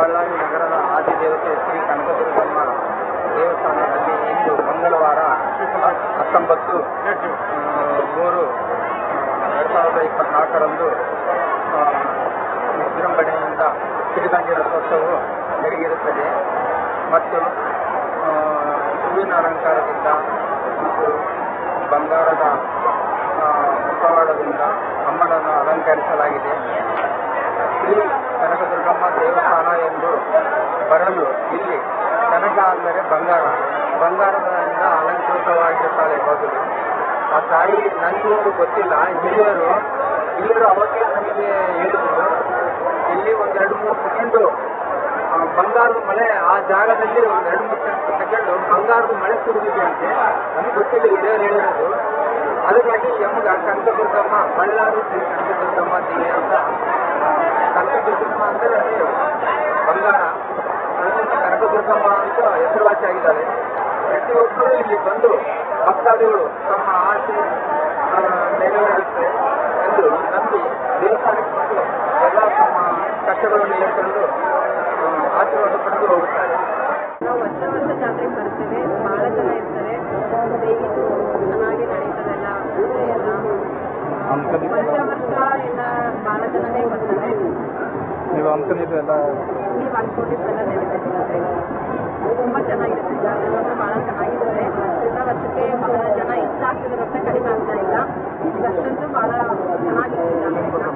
ಬಳ್ಳಾರಿ ನಗರದ ಆದಿದೇವತೆ ಶ್ರೀ ಕನಕದುರ್ಗಮ್ಮ ದೇವಸ್ಥಾನದಲ್ಲಿ ಇಂದು ಮಂಗಳವಾರ ಹತ್ತೊಂಬತ್ತು ಮೂರು ಎರಡು ಸಾವಿರದ ಇಪ್ಪತ್ನಾಲ್ಕರಂದು ವಿಜೃಂಭಣೆಯಿಂದ ಸಿರಿಗಂಜಿ ರಥೋತ್ಸವವು ನಡೆಯಿರುತ್ತದೆ ಮತ್ತು ಹೂವಿನ ಅಲಂಕಾರದಿಂದ ಮತ್ತು ಬಂಗಾರದ ಮುಖವಾಡದಿಂದ ಅಮ್ಮನನ್ನು ಅಲಂಕರಿಸಲಾಗಿದೆ. ಕನಕದುರ್ಗಮ್ಮ ದೇವಸ್ಥಾನ ಎಂದು ಬರಲು ಇಲ್ಲಿ ಕನಕ ಅಂದರೆ ಬಂಗಾರ. ಬಂಗಾರದಿಂದ ಅಲಂಕೃತವಾಗಿರುತ್ತಾಳೆ ಮೊದಲು. ಆ ತಾಯಿ ನನಗೂ ಗೊತ್ತಿಲ್ಲ. ಹಿರಿಯರು ಹಿರಿಯರು ಅವತ್ತೇ ನನಗೆ ಹೇಳಿದ್ರು, ಇಲ್ಲಿ ಒಂದೆರಡು ಮೂರು ಸೆಕೆಂಡು ಬಂಗಾರದ ಮಳೆ ಆ ಜಾಗದಲ್ಲಿ ಒಂದು ಎರಡು ಮೂರು ಸೆಕೆಂಡು ಬಂಗಾರದ ಮಳೆ ಸುರಿದಿದೆ ಅಂತೆ. ನಮಗೆ ಗೊತ್ತಿಲ್ಲ ಹಿರಿಯರು ಹೇಳಿರೋದು. ಅದಕ್ಕಾಗಿ ಯಮಗ, ಕನಕದುರ್ಗಮ್ಮ, ಬಳ್ಳಾರಿ, ಶ್ರೀ ದೇವಿ ಅಂತ ಕನಕದುರ್ಗಮ್ಮ ಅಂದರೆ ಅದೇ ಬಂಗಾರ ಅದರಿಂದ ಕನಕದುರ್ಗಮ್ಮ ಅಂತ ಹೆಸರುವಾಸಿಯಾಗಿದ್ದಾಳೆ ಪ್ರತಿಯೊಬ್ಬರು ಇಲ್ಲಿ ಬಂದು ಭಕ್ತಾದಿಗಳು ತಮ್ಮ ಆಸೆ ನೆರವೇರುತ್ತೆ ಎಂದು ನಂಬಿ ದೇವಸ್ಥಾನಕ್ಕೆ ಬಂದು ಎಲ್ಲ ತಮ್ಮ ಕಷ್ಟಗಳನ್ನು ಹೇಳ್ಕೊಂಡು ಆಶೀರ್ವಾದ ಪಡೆದು ಹೋಗುತ್ತಾರೆ. ನಾವು ವರ್ಷ ವರ್ಷ ಜಾತ್ರೆಗೆ ಬಹಳ ಜನ ಇರ್ತಾರೆ. ಚೆನ್ನಾಗಿ ಎಲ್ಲ ವರ್ಷ ವರ್ಷ ಎಲ್ಲ ಭಾಳ ಜನನೇ ಬರ್ತಾರೆ ನೀವು ಅನ್ಕೊಂಡಿದ್ದು ಎಲ್ಲ ನೀವು ಅನ್ಕೊಂಡಿದ್ದೆಲ್ಲ ನೆರವೇರ್ತದೆ ತುಂಬ ಚೆನ್ನಾಗಿರುತ್ತೆ ಜಾತ್ರೆ ಮಾತ್ರ ಭಾಳ ಚೆನ್ನಾಗಿರುತ್ತೆ ಎಲ್ಲ ವರ್ಷಕ್ಕೆ ಬಹಳ ಜನ ಕಡಿಮೆ ಆಗ್ತಾ ಇಲ್ಲ. ಇದಷ್ಟಂತೂ ಭಾಳ ಚೆನ್ನಾಗಿರುತ್ತೆ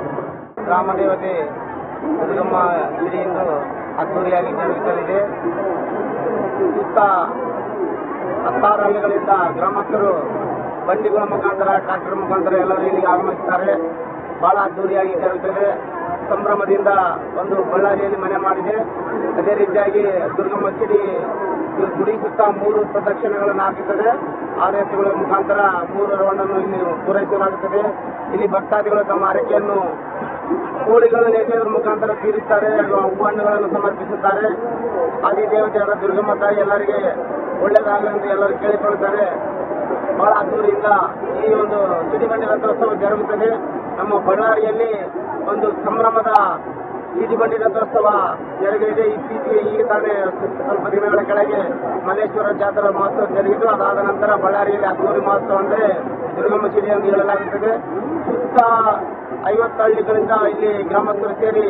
ಗ್ರಾಮ ದೇವತೆ ದುರ್ಗಮ್ಮ ಗಿರಿಯಿಂದ ಅದ್ದೂರಿಯಾಗಿ ಜರುಗುತ್ತಲಿದೆ ಸುತ್ತ ಹತ್ತಾರು ಹಳ್ಳಿಗಳಿಂದ ಗ್ರಾಮಸ್ಥರು ಬಂಡಿಗಳ ಮುಖಾಂತರ ಟ್ರಾಕ್ಟರ್ ಮುಖಾಂತರ ಎಲ್ಲರೂ ಇಲ್ಲಿಗೆ ಆಗಮಿಸುತ್ತಾರೆ ಬಹಳ ಅದ್ದೂರಿಯಾಗಿ ಜರುಗುತ್ತದೆ ಸಂಭ್ರಮದಿಂದ ಒಂದು ಬಳ್ಳಾರಿಯಲ್ಲಿ ಮನೆ ಮಾಡಿದೆ. ಅದೇ ರೀತಿಯಾಗಿ ದುರ್ಗಮ್ಮ ಸಿಡಿ ಗುಡಿ ಸುತ್ತ ಮೂರು ಪ್ರದಕ್ಷಿಣೆಗಳನ್ನು ಹಾಕುತ್ತದೆ. ಆರತಿಗಳ ಮುಖಾಂತರ ಮೂರು ರೌಂಡನ್ನು ಇಲ್ಲಿ ಪೂರೈಸಲಾಗುತ್ತದೆ. ಇಲ್ಲಿ ಭಕ್ತಾದಿಗಳು ತಮ್ಮ ಆರೈಕೆಯನ್ನು ಕೋಳಿಗಳು ನೇಸೋದ್ರ ಮುಖಾಂತರ ತೀರಿಸುತ್ತಾರೆ ಹಾಗೂ ಹೂವಣ್ಣುಗಳನ್ನು ಸಮರ್ಪಿಸುತ್ತಾರೆ. ಆದಿ ದೇವತೆಯಾದ ದುರ್ಗಮ್ಮ ತಾಯಿ ಎಲ್ಲರಿಗೆ ಒಳ್ಳೆಯದಾಗಲಿ ಎಂದು ಎಲ್ಲರೂ ಕೇಳಿಕೊಳ್ಳುತ್ತಾರೆ. ಬಹಳ ಅದ್ದೂರಿಯಿಂದ ಈ ಒಂದು ಸಿಡಿಬಂಡಿ ರಥೋತ್ಸವ ಜರುಗುತ್ತದೆ. ನಮ್ಮ ಬಳ್ಳಾರಿಯಲ್ಲಿ ಒಂದು ಸಂಭ್ರಮದ ಸಿಡಿಬಂಡಿ ರಥೋತ್ಸವ ಜರುಗಲಿದೆ. ಇತ್ತೀಚೆಗೆ ಈಗ ತಾನೇ ಸ್ವಲ್ಪ ದಿನಗಳ ಕೆಳಗೆ ಮಲ್ಲೇಶ್ವರ ಜಾತ್ರಾ ಮಹೋತ್ಸವ ಜರುಗಿತು. ಅದಾದ ನಂತರ ಬಳ್ಳಾರಿಯಲ್ಲಿ ಅದ್ದೂರಿ ಮಹೋತ್ಸವ ಅಂದ್ರೆ ದುರ್ಗಮ್ಮ ಸಿಡಿ ಎಂದು ಹೇಳಲಾಗುತ್ತದೆ. ಸುತ್ತ ಐವತ್ತು ಹಳ್ಳಿಗಳಿಂದ ಇಲ್ಲಿ ಗ್ರಾಮಸ್ಥರು ಸೇರಿ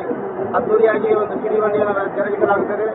ಅದ್ದೂರಿಯಾಗಿ ಒಂದು ಸಿಡಿಬಂಡಿಯನ್ನು ಜರುಗಿಸಲಾಗುತ್ತದೆ.